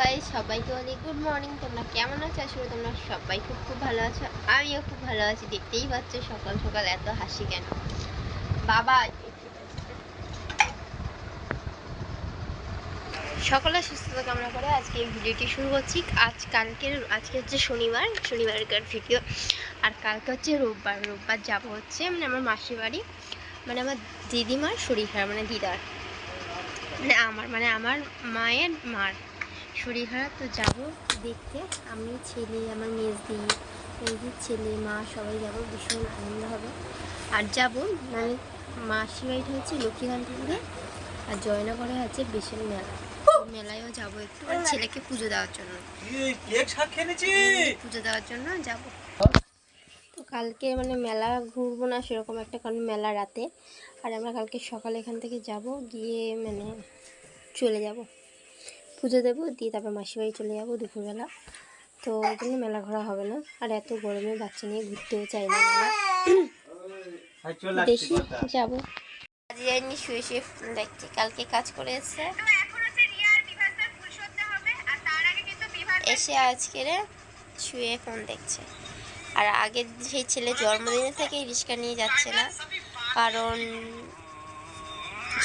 Guys সবাইকে অনেক good morning তোমরা কেমন আছো? আসলে তোমরা সবাই খুব খুব ভালো আছো। আমিও খুব ভালো আছি। দেখতেই পাচ্ছ সকাল সকাল এত হাসি কেন? বাবা, সকলে সুস্থতা কামনা করে আজকে ভিডিওটি শুরু করছি। আজ কালকের আজকে হচ্ছে শনিবার। শনিবারকার ভিডিও। আর কালকে হচ্ছে রোববার। রোববার যাব হচ্ছে মানে আমার মাসির বাড়ি। মানে আমার দিদিমার শরীর খারাপ মানে দিদার। মানে আমার মানে আমার মায়ের মার। শরীর খারাপ তো যাব দেখতে। আমি ছেলে আমার মেজদি মেজদির ছেলে মা সবাই যাব ভীষণ আনন্দ হবে। আর যাব মানে মাসির বাড়িটা হচ্ছে লক্ষ্মীকান্তপুরে আর জয়নগরে আছে বিশাল মেলা। মেলায়ও যাব একটু আর ছেলেকে পুজো দেওয়ার জন্য। শাক খেয়েছি পুজো দেওয়ার জন্য যাব। তো কালকে মানে মেলা ঘুরবো না সেরকম একটা কারণ মেলা রাতে। আর আমরা কালকে সকালে এখান থেকে যাব গিয়ে মানে চলে যাব। পুজো দেবো দিয়ে তারপর মাসির বাড়ি চলে যাব দুপুরবেলা। তো ওই জন্য মেলা ঘোরা হবে না। আর এত গরমে বাচ্চা নিয়ে ঘুরতেও চাই না দেখি যাব। শুয়ে শুয়ে ফোন দেখছি কালকে কাজ করে এসছে। এসে আজকে শুয়ে ফোন দেখছে। আর আগে সেই ছেলে জন্মদিনে থেকে রিক্সা নিয়ে যাচ্ছে না কারণ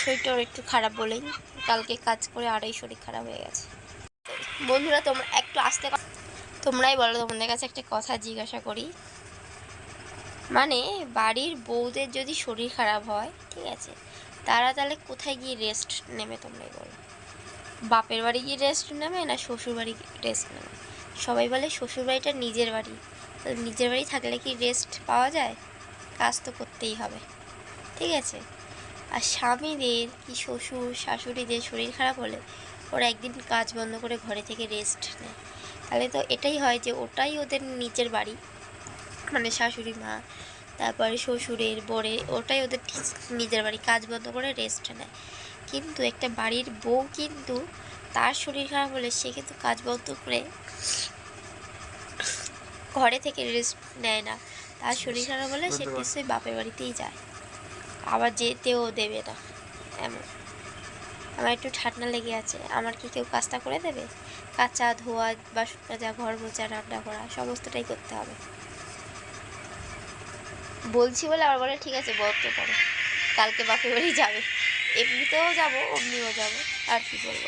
শরীরটা একটু খারাপ বলেই কালকে কাজ করে আরই শরীর খারাপ হয়ে গেছে। বন্ধুরা তোমরা একটু আসতে তোমরাই বলো, তোমাদের কাছে একটা কথা জিজ্ঞাসা করি। মানে বাড়ির বউদের যদি শরীর খারাপ হয়, ঠিক আছে, তারা তাহলে কোথায় গিয়ে রেস্ট নেবে তোমরাই বলো? বাপের বাড়ি গিয়ে রেস্ট নেবে না শ্বশুর বাড়ি রেস্ট নেবে? সবাই বলে শ্বশুর বাড়িটা নিজের বাড়ি। নিজের বাড়ি থাকলে কি রেস্ট পাওয়া যায়? কাজ তো করতেই হবে। ঠিক আছে? আর স্বামীদের কি শ্বশুর শাশুড়িদের শরীর খারাপ হলে ওরা একদিন কাজ বন্ধ করে ঘরে থেকে রেস্ট নেয়। তাহলে তো এটাই হয় যে ওটাই ওদের নিজের বাড়ি। মানে শাশুড়ি মা তারপরে শ্বশুরের বরে ওটাই ওদের নিজের বাড়ি কাজ বন্ধ করে রেস্ট নেয়। কিন্তু একটা বাড়ির বউ কিন্তু তার শরীর খারাপ হলে সে কিন্তু কাজ বন্ধ করে ঘরে থেকে রেস্ট নেয় না। তার শরীর খারাপ হলে সে নিশ্চয়ই বাপের বাড়িতেই যায়। আবার যেতেও দেবে না। এমন। আমার একটু ঠান্ডা লেগে আছে। আমার কি কেউ কাজটা করে দেবে? কাঁচা ধোয়া, বাসন কাচা ঘর মোচা রান্না করা, সমস্তটাই করতে হবে। বলছি বলে আবার বলে, ঠিক আছে বদ্ধ করো। কালকে বাপের বাড়ি যাবে। এমনিতেও যাব, অমনিও যাব। আর কি করব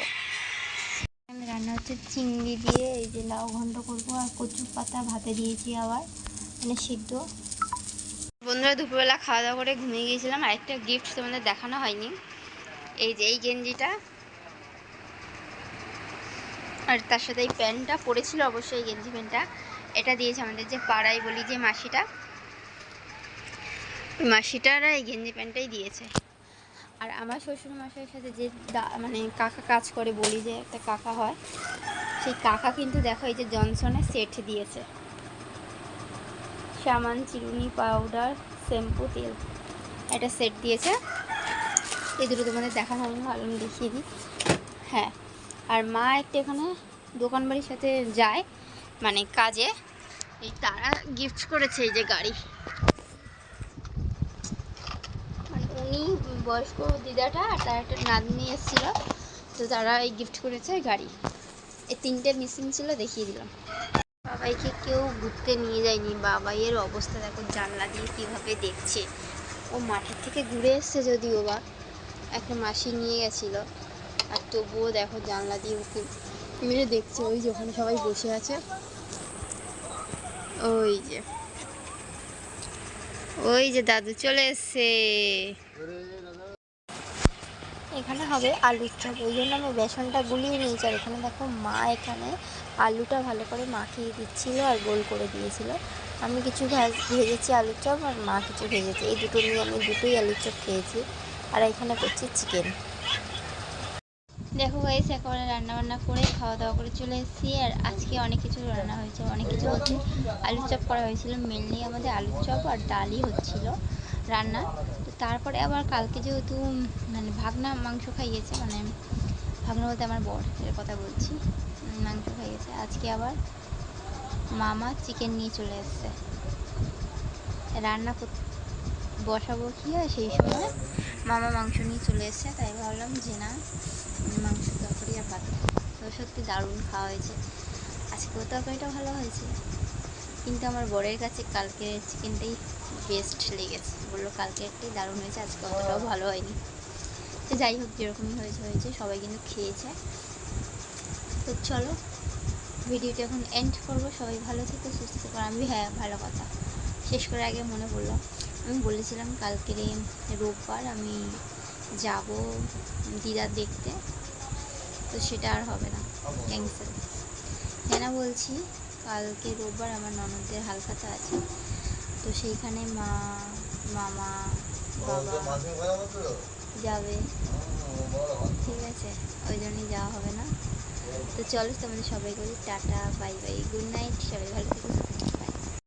রান্না হচ্ছে চিংড়ি দিয়ে, এই যে লাউ ঘন্ট করব আর কচু পাতা ভাতে দিয়েছি আবার। মানে সিদ্ধ। বন্ধুরা দুপুরবেলা খাওয়া দাওয়া করে ঘুমিয়ে গিয়েছিলাম আর একটা গিফট তোমাদের দেখানো হয়নি। এই যে এই গেঞ্জিটা। আর তার সাথে এই প্যান্টটা পরেছিল অবশ্যই এই গেঞ্জি প্যান্টটা। এটা দিয়েছে আমাদের যে পাড়ায় বলি যে মাসিটা। মাসিটারা এই গেঞ্জি প্যান্টটাই দিয়েছে। আর আমার শ্বশুর মশাইয়ের সাথে যে মানে কাকা কাজ করে বলি যে একটা কাকা হয়, সেই কাকা কিন্তু দেখো এই যে জনসনের সেট দিয়েছে। সামান চিরুনি পাউডার, শ্যাম্পু, তেল। একটা সেট দিয়েছে। এই দুটো তোমাদের দেখানো আমি দেখিয়ে দিই। হ্যাঁ আর মা একটা এখানে দোকান বাড়ির সাথে যায় মানে কাজে। এই তারা গিফট করেছে এই যে গাড়ি। মানে উনি বয়স্ক দিদাটা আর তার একটা নাতনি এসেছিল, তো তারা এই গিফট করেছে গাড়ি। এই তিনটে মিসিং ছিল, দেখিয়ে দিলাম। বাবাইকে কেউ ঘুরতে নিয়ে যায়নি। বাবাইয়ের অবস্থা দেখো, জানলা দিয়ে কীভাবে দেখছে। ও মাঠের থেকে ঘুরে এসছে যদিও বা, একটা মাসি নিয়ে গেছিল। আর তবুও দেখো জানলা দিয়ে ওকে মেরে দেখছে। ওই যে ওখানে সবাই বসে আছে। ওই যে ওই যে দাদু চলে এসছে। এখানে হবে আলুর চপ। ওই জন্য আমি বেসনটা গুলিয়ে নিয়েছি। আর এখানে দেখো মা এখানে আলুটা ভালো করে মাখিয়ে দিচ্ছিল আর গোল করে দিয়েছিল। আমি কিছু ভাজ- ভেজেছি আলুর চপ আর মা কিছু ভেজেছে। এই দুটো নিয়ে আমি দুটোই আলুর চপ খেয়েছি। আর এখানে করছি চিকেন। দেখো গাইস একেবারে রান্না বান্না করে খাওয়া দাওয়া করে চলে এসেছি। আর আজকে অনেক কিছু রান্না হয়েছে, অনেক কিছু বলতে আলুর চপ করা হয়েছিল। মেনলি আমাদের আলুর চপ আর ডালই হচ্ছিল। রান্না। তো তারপরে আবার কালকে যেহেতু মানে ভাগনা মাংস খাইয়েছে মানে ভাগনা বলতে আমার বর, এর কথা বলছি, মাংস খাইয়েছে। আজকে আবার মামা চিকেন নিয়ে চলে এসছে। রান্না বসাবো কি হয় সেই সময় মামা মাংস নিয়ে চলে এসছে, তাই ভাবলাম যে না, মাংস তরকারি আর ভাত। তো সত্যি দারুণ খাওয়া হয়েছে। আজকেও তরকারিটা ভালো হয়েছে। কিন্তু আমার বরের কাছে কালকে চিকেনটাই বেস্ট লেগেছে। বলল, কালকে একটাই দারুণ হয়েছে, আজকে অতটাও ভালো হয়নি। তো যাই হোক, যেরকমই হয়েছে হয়েছে, সবাই কিন্তু খেয়েছে। তো চলো, ভিডিওটা এখন এন্ড করব। সবাই ভালো থেকো, সুস্থ থেকো। আমি হ্যাঁ ভালো কথা। শেষ করে আগে মনে পড়ল, আমি বলেছিলাম কালকে রোববার আমি যাব দিদার দেখতে। তো সেটা আর হবে না ক্যান্সেল কেন বলছি কালকে রোববার আমার ননদের হালখাতা আছে। তো সেইখানে মা মামা বাবা যাবে ঠিক আছে ওই জন্যই যাওয়া হবে না। তো চলো তোমাদের সবাই করি tata bye bye good night সবাই ভালো থেকো।